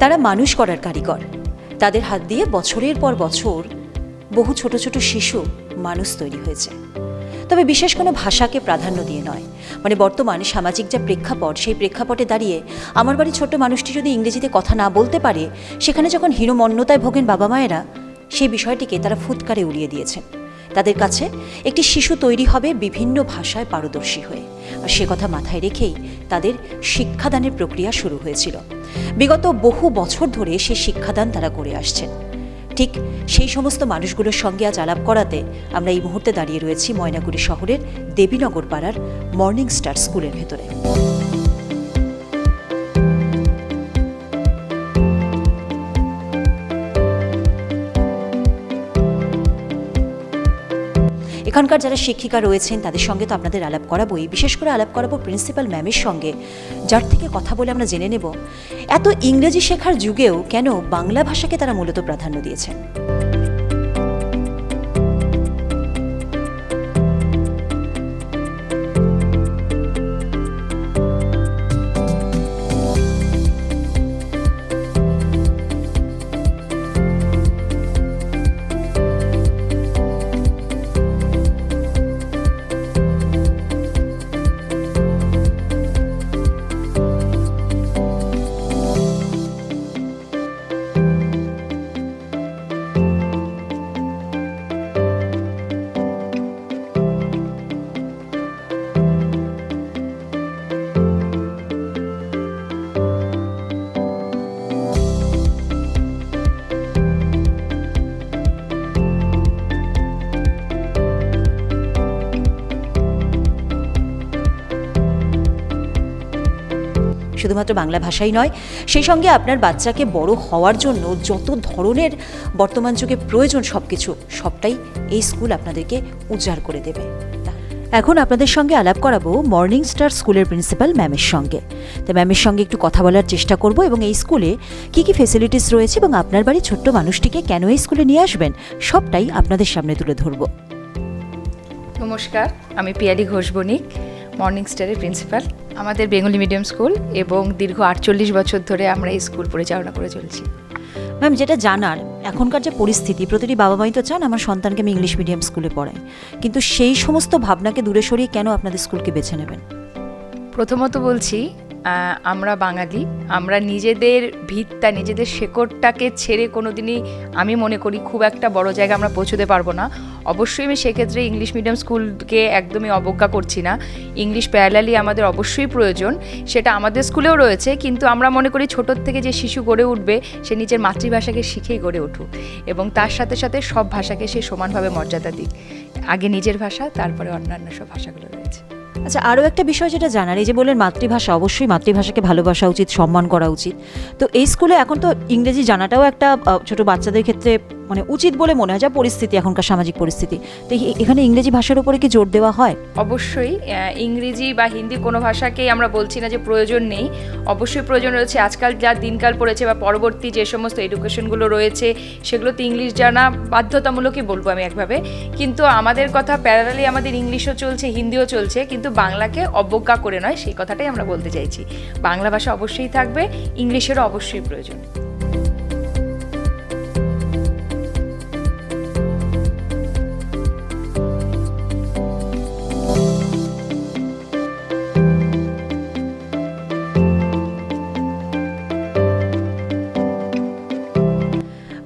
তারা মানুষ করার কারিগর। তাদের হাত দিয়ে বছরের পর বছর বহু ছোট ছোট শিশু মানুষ তৈরি হয়েছে। তবে বিশেষ কোনো ভাষাকে প্রাধান্য দিয়ে নয়। মানে বর্তমান সামাজিক যা প্রেক্ষাপট, সেই প্রেক্ষাপটে দাঁড়িয়ে আমার বাড়ির ছোট্ট মানুষটি যদি ইংরেজিতে কথা না বলতে পারে, সেখানে যখন হীনমন্যতায় ভোগেন বাবা মায়েরা সেই বিষয়টিকে তারা ফুৎকারে উড়িয়ে দিয়েছেন। তাদের কাছে একটি শিশু তৈরি হবে বিভিন্ন ভাষায় পারদর্শী হয়ে। আর সে কথা মাথায় রেখেই তাদের শিক্ষাদানের প্রক্রিয়া শুরু হয়েছিল। বিগত বহু বছর ধরে সে শিক্ষাদান তারা করে আসছেন। ঠিক সেই সমস্ত মানুষগুলোর সঙ্গে আজ আলাপ করাতে আমরা এই মুহূর্তে দাঁড়িয়ে রয়েছি ময়নাগুড়ি শহরের দেবীনগর পাড়ার মর্নিং স্টার স্কুলের ভেতরে। এখানকার যারা শিক্ষিকা রয়েছেন, তাদের সঙ্গে তো আপনাদের আলাপ করাবোই। বিশেষ করে আলাপ করাবো প্রিন্সিপাল ম্যামের সঙ্গে, যার থেকে কথা বলে আমরা জেনে নেব। এত ইংরেজি শেখার যুগেও কেন বাংলা ভাষাকে তারা মূলত প্রাধান্য দিয়েছেন? শুধুমাত্র বাংলা ভাষাই নয়, সেই সঙ্গে আপনার বাচ্চাকে বড় হওয়ার জন্য যত ধরনের বর্তমান যুগে প্রয়োজন সব কিছু সবটাই এই স্কুল আপনাদেরকে উজাড় করে দেবে। এখন আপনাদের সঙ্গে আলাপ করাবো মর্নিং স্টার স্কুলের প্রিন্সিপাল ম্যামের সঙ্গে। তো ম্যামের সঙ্গে একটু কথা বলার চেষ্টা করব এবং এই স্কুলে কি কি ফেসিলিটিস রয়েছে এবং আপনার বাড়ির ছোট্ট মানুষটিকে কেন এই স্কুলে নিয়ে আসবেন, সবটাই আপনাদের সামনে তুলে ধরবো। নমস্কার, আমি পিয়ালি ঘোষ বণিক মর্নিং স্টারের প্রিন্সিপাল। আমাদের বেঙ্গলি মিডিয়াম স্কুল এবং দীর্ঘ আটচল্লিশ বছর ধরে আমরা এই স্কুল পরিচালনা করে চলছি। ম্যাম যেটা জানার এখনকার যে পরিস্থিতি প্রতিটি বাবা মাই তো চান আমার সন্তানকে আমি ইংলিশ মিডিয়াম স্কুলে পড়াই। কিন্তু সেই সমস্ত ভাবনাকে দূরে সরিয়ে কেন আপনাদের স্কুলকে বেছে নেবেন? প্রথমত বলছি আমরা বাঙালি, আমরা নিজেদের ভিতটা, নিজেদের শেকড়টাকে ছেড়ে কোনো দিনই আমি মনে করি খুব একটা বড় জায়গা আমরা পৌঁছতে পারব না। অবশ্যই আমি সেক্ষেত্রে ইংলিশ মিডিয়াম স্কুলকে একদমই অবজ্ঞা করছি না। ইংলিশ প্যারালালি আমাদের অবশ্যই প্রয়োজন। সেটা আমাদের স্কুলেও রয়েছে, কিন্তু আমরা মনে করি ছোটোর থেকে যে শিশু গড়ে উঠবে, সে নিজের মাতৃভাষাকে শিখেই গড়ে উঠুক। এবং তার সাথে সাথে সব ভাষাকে সে সমানভাবে মর্যাদা দিক। আগে নিজের ভাষা, তারপরে অন্যান্য সব ভাষাগুলো রয়েছে। আচ্ছা আরও একটা বিষয় যেটা জানার, এই যে বললেন মাতৃভাষা, অবশ্যই মাতৃভাষাকে ভালোবাসা উচিত, সম্মান করা উচিত। তো এই স্কুলে এখন তো ইংরেজি জানাটাও একটা ছোট বাচ্চাদের ক্ষেত্রে মানে উচিত বলে মনে হয় যা পরিস্থিতি, এখনকার সামাজিক পরিস্থিতি। তো এখানে ইংরেজি ভাষার উপরে কি জোর দেওয়া হয়? অবশ্যই ইংরেজি বা হিন্দি কোনো ভাষাকেই আমরা বলছি না যে প্রয়োজন নেই। অবশ্যই প্রয়োজন রয়েছে আজকাল যা দিনকাল পড়েছে বা পরবর্তী যে সমস্ত এডুকেশনগুলো রয়েছে, সেগুলোতে ইংলিশ জানা বাধ্যতামূলকই বলব আমি একভাবে। কিন্তু আমাদের কথা প্যারালালি আমাদের ইংলিশও চলছে, হিন্দিও চলছে, কিন্তু বাংলাকে অবজ্ঞা করে নয়, সেই কথাটাই আমরা বলতে চাইছি। বাংলা ভাষা অবশ্যই থাকবে, ইংলিশেরও অবশ্যই প্রয়োজন।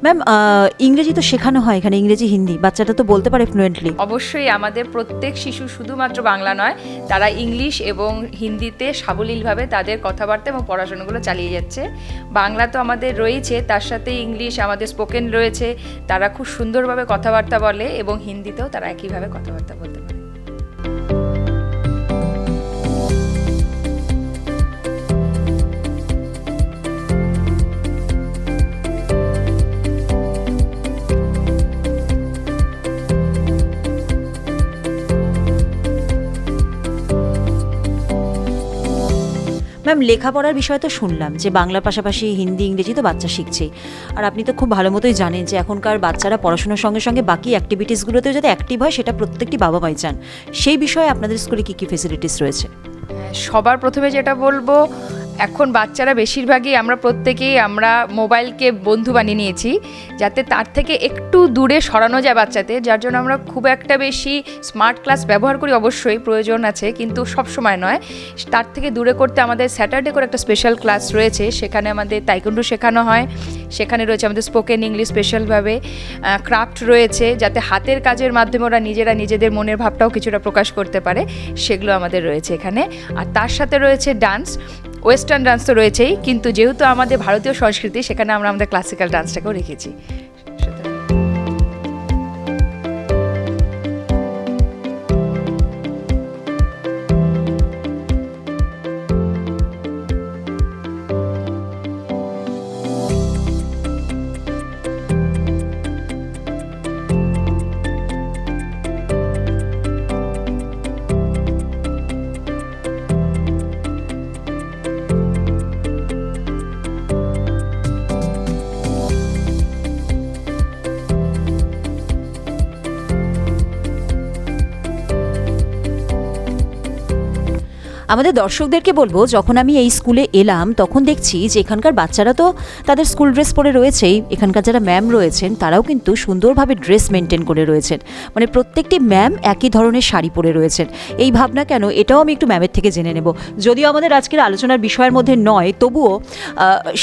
ম্যাম ইংরেজি তো শেখানো হয় এখানে, ইংরেজি, হিন্দি। বাচ্চাটা তো বলতে পারে ফ্লুয়েন্টলি অবশ্যই আমাদের প্রত্যেক শিশু শুধুমাত্র বাংলা নয়, তারা ইংলিশ এবং হিন্দিতে সাবলীলভাবে তাদের কথাবার্তা এবং পড়াশোনাগুলো চালিয়ে যাচ্ছে। বাংলা তো আমাদের রয়েছে, তার সাথে ইংলিশ আমাদের স্পোকেন রয়েছে, তারা খুব সুন্দরভাবে কথাবার্তা বলে এবং হিন্দিতেও তারা একইভাবে কথাবার্তা বলতে পারে। ম্যাম, লেখাপড়ার বিষয় তো শুনলাম যে বাংলার পাশাপাশি হিন্দি, ইংরেজি তো বাচ্চা শিখছে আর আপনি তো খুব ভালো মতোই জানেন যে এখনকার বাচ্চারা পড়াশোনার সঙ্গে সঙ্গে বাকি অ্যাক্টিভিটিসগুলোতেও যাতে অ্যাক্টিভ হয়, সেটা প্রত্যেকটি বাবা মাই চান। সেই বিষয়ে আপনাদের স্কুলে কী কী ফেসিলিটিস রয়েছে? সবার প্রথমে যেটা বলব এখন বাচ্চারা বেশিরভাগই আমরা প্রত্যেকেই আমরা মোবাইলকে বন্ধু বানিয়ে নিয়েছি, যাতে তার থেকে একটু দূরে সরানো যায় বাচ্চাদের যার জন্য আমরা খুব একটা বেশি স্মার্ট ক্লাস ব্যবহার করি অবশ্যই, প্রয়োজন আছে, কিন্তু সব সময় নয়। তার থেকে দূরে করতে আমাদের স্যাটারডে করে একটা স্পেশাল ক্লাস রয়েছে, সেখানে আমাদের তাইকুন্ডু শেখানো হয়, সেখানে রয়েছে আমাদের স্পোকেন ইংলিশ স্পেশালভাবে ক্রাফট রয়েছে, যাতে হাতের কাজের মাধ্যমে ওরা নিজেরা নিজেদের মনের ভাবটাও কিছুটা প্রকাশ করতে পারে, সেগুলো আমাদের রয়েছে এখানে। আর তার সাথে রয়েছে ডান্স ওয়েস্টার্ন ডান্স তো রয়েছেই, কিন্তু যেহেতু আমাদের ভারতীয় সংস্কৃতি, সেখানে আমরা আমাদের ক্লাসিক্যাল ডান্সটাকেও রেখেছি। আমাদের দর্শকদেরকে বলব, যখন আমি এই স্কুলে এলাম, তখন দেখছি যে এখানকার বাচ্চারা তো তাদের স্কুল ড্রেস পরে রয়েছেই। এখানকার যারা ম্যাম রয়েছেন, তারাও কিন্তু সুন্দরভাবে ড্রেস মেনটেন করে রয়েছেন। মানে প্রত্যেকটি ম্যাম একই ধরনের শাড়ি পরে রয়েছেন। এই ভাবনা কেন? এটাও আমি একটু ম্যামের থেকে জেনে নেব। যদিও আমাদের আজকের আলোচনার বিষয়ের মধ্যে নয়, তবুও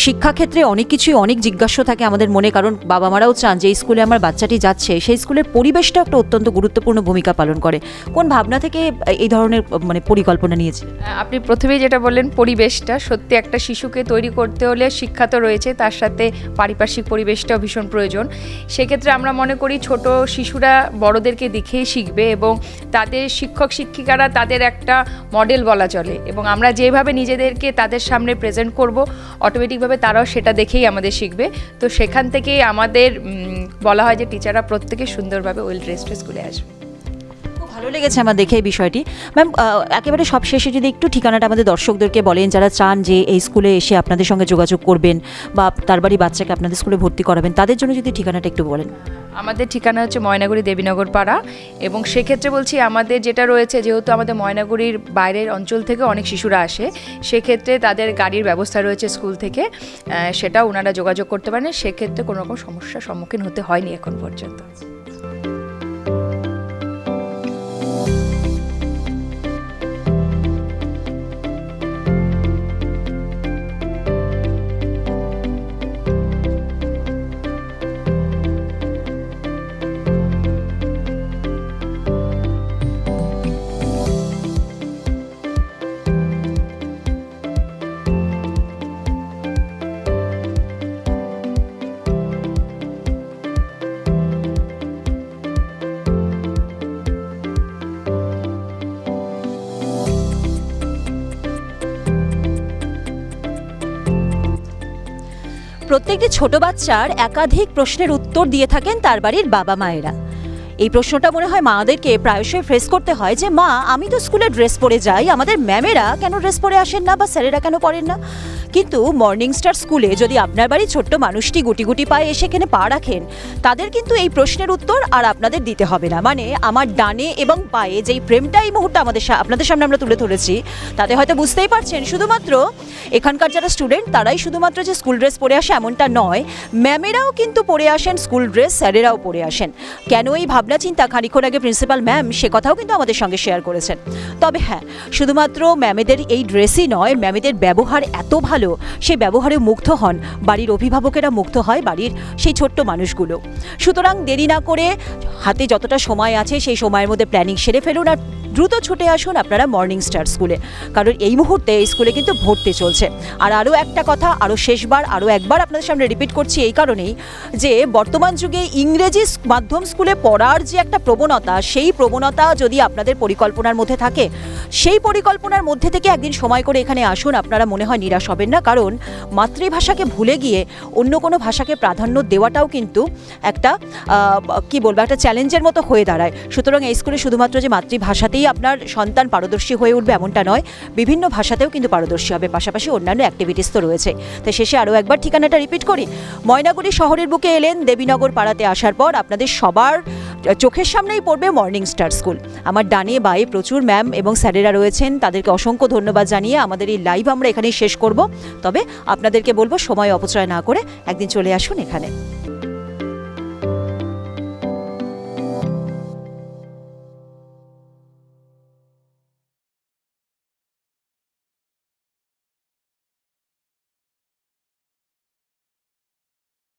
শিক্ষাক্ষেত্রে অনেক কিছুই অনেক জিজ্ঞাস্য থাকে আমাদের মনে, কারণ বাবা মারাও চান যে স্কুলে আমার বাচ্চাটি যাচ্ছে। সেই স্কুলের পরিবেশটা একটা অত্যন্ত গুরুত্বপূর্ণ ভূমিকা পালন করে। কোন ভাবনা থেকে এই ধরনের মানে পরিকল্পনা নিয়েছিলেন আপনি প্রথমেই যেটা বললেন, পরিবেশটা। সত্যি একটা শিশুকে তৈরি করতে হলে শিক্ষা তো রয়েছে, তার সাথে পারিপার্শ্বিক পরিবেশটাও ভীষণ প্রয়োজন। সেক্ষেত্রে আমরা মনে করি, ছোট শিশুরা বড়দেরকে দেখেই শিখবে এবং তাদের শিক্ষক, শিক্ষিকারা তাদের একটা মডেল বলা চলে এবং আমরা যেভাবে নিজেদেরকে তাদের সামনে প্রেজেন্ট করব অটোমেটিকভাবে তারাও সেটা দেখেই আমাদের শিখবে। তো সেখান থেকেই আমাদের বলা হয় যে, টিচাররা প্রত্যেকে সুন্দরভাবে ওয়েল ড্রেসড স্কুলে আসবে। ভালো লেগেছে আমার দেখে এই বিষয়টি। ম্যাম একেবারে সব শেষে যদি একটু ঠিকানাটা আমাদের দর্শকদেরকে বলেন, যারা চান যে এই স্কুলে এসে আপনাদের সঙ্গে যোগাযোগ করবেন বা তার বাড়ি বাচ্চাকে আপনাদের স্কুলে ভর্তি করাবেন, তাদের জন্য যদি ঠিকানাটা একটু বলেন। আমাদের ঠিকানা হচ্ছে ময়নাগুড়ি দেবীনগর পাড়া এবং সেক্ষেত্রে বলছি আমাদের যেটা রয়েছে, যেহেতু আমাদের ময়নাগুড়ির বাইরের অঞ্চল থেকে অনেক শিশুরা আসে, সেক্ষেত্রে তাদের গাড়ির ব্যবস্থা রয়েছে স্কুল থেকে সেটা ওনারা যোগাযোগ করতে পারেন, সেক্ষেত্রে কোনো রকম সমস্যার সম্মুখীন হতে হয়নি এখন পর্যন্ত। প্রত্যেকটি ছোট বাচ্চার একাধিক প্রশ্নের উত্তর দিয়ে থাকেন তার বাড়ির বাবা মায়েরা এই প্রশ্নটা মনে হয় মাদেরকে প্রায়শই ফেস করতে হয় যে, মা, আমি তো স্কুলে ড্রেস পরে যাই, আমাদের ম্যামেরা কেন ড্রেস পরে আসেন না বা স্যারেরা কেন পড়েন না? কিন্তু মর্নিং স্টার স্কুলে যদি আপনার বাড়ির ছোট্ট মানুষটি গুটি গুটি পায়ে এসে এখানে পা রাখেন, তাদের কিন্তু এই প্রশ্নের উত্তর আর আপনাদের দিতে হবে না। মানে আমার ডানে এবং পায়ে যেই প্রেমটা এই মুহূর্তে আমাদের আপনাদের সামনে আমরা তুলে ধরেছি, তাতে হয়তো বুঝতেই পারছেন, শুধুমাত্র এখানকার যারা স্টুডেন্ট তারাই শুধুমাত্র যে স্কুল ড্রেস পরে আসে এমনটা নয় ম্যামেরাও কিন্তু পরে আসেন স্কুল ড্রেস স্যারেরাও পরে আসেন। কেন এই ভাবনা, চিন্তা খানিক্ষণ আগে প্রিন্সিপাল ম্যাম সে কথাও কিন্তু আমাদের সঙ্গে শেয়ার করেছেন। তবে হ্যাঁ শুধুমাত্র ম্যামেদের এই ড্রেসই নয় ম্যামেদের ব্যবহার এত ভালো সেই ব্যবহারে মুগ্ধ হন, বাড়ির অভিভাবকেরা মুগ্ধ হয় বাড়ির সেই ছোট্ট মানুষগুলো। সুতরাং দেরি না করে হাতে যতটা সময় আছে সেই সময়ের মধ্যে প্ল্যানিং সেরে ফেলুন আর দ্রুত ছুটে আসুন আপনারা মর্নিং স্টার স্কুলে কারণ এই মুহূর্তে এই স্কুলে কিন্তু ভর্তি চলছে। আর আরও একটা কথা, আরও শেষবার, আরও একবার আপনাদের সামনে রিপিট করছি এই কারণেই যে বর্তমান যুগে ইংরেজি মাধ্যম স্কুলে পড়ার যে একটা প্রবণতা, সেই প্রবণতা যদি আপনাদের পরিকল্পনার মধ্যে থাকে, সেই পরিকল্পনার মধ্যে থেকে একদিন সময় করে এখানে আসুন। আপনারা মনে হয় নিরাশ হবেন না, কারণ মাতৃভাষাকে ভুলে গিয়ে অন্য কোনো ভাষাকে প্রাধান্য দেওয়াটাও কিন্তু একটা কি বলব, একটা চ্যালেঞ্জের মতো হয়ে দাঁড়ায়। সুতরাং এই স্কুলে শুধুমাত্র যে মাতৃভাষাতেই আপনার সন্তান পারদর্শী হয়ে উঠবে এমনটা নয়, বিভিন্ন ভাষাতেও কিন্তু পারদর্শী হবে। পাশাপাশি অন্যান্য অ্যাক্টিভিটিস তো রয়েছে। তাই শেষে আরও একবার ঠিকানাটা রিপিট করি। ময়নাগুড়ি শহরের বুকে এলেন দেবীনগর পাড়াতে আসার পর আপনাদের সবার চোখের সামনেই পড়বে মর্নিং স্টার স্কুল আমার ডানে বায়ে প্রচুর ম্যাম এবং স্যারেরা রয়েছেন, তাদেরকে অসংখ্য ধন্যবাদ জানিয়ে আমাদের এই লাইভ আমরা এখানেই শেষ করব। তবে আপনাদেরকে বলব, সময় অপচয় না করে একদিন চলে আসুন এখানে।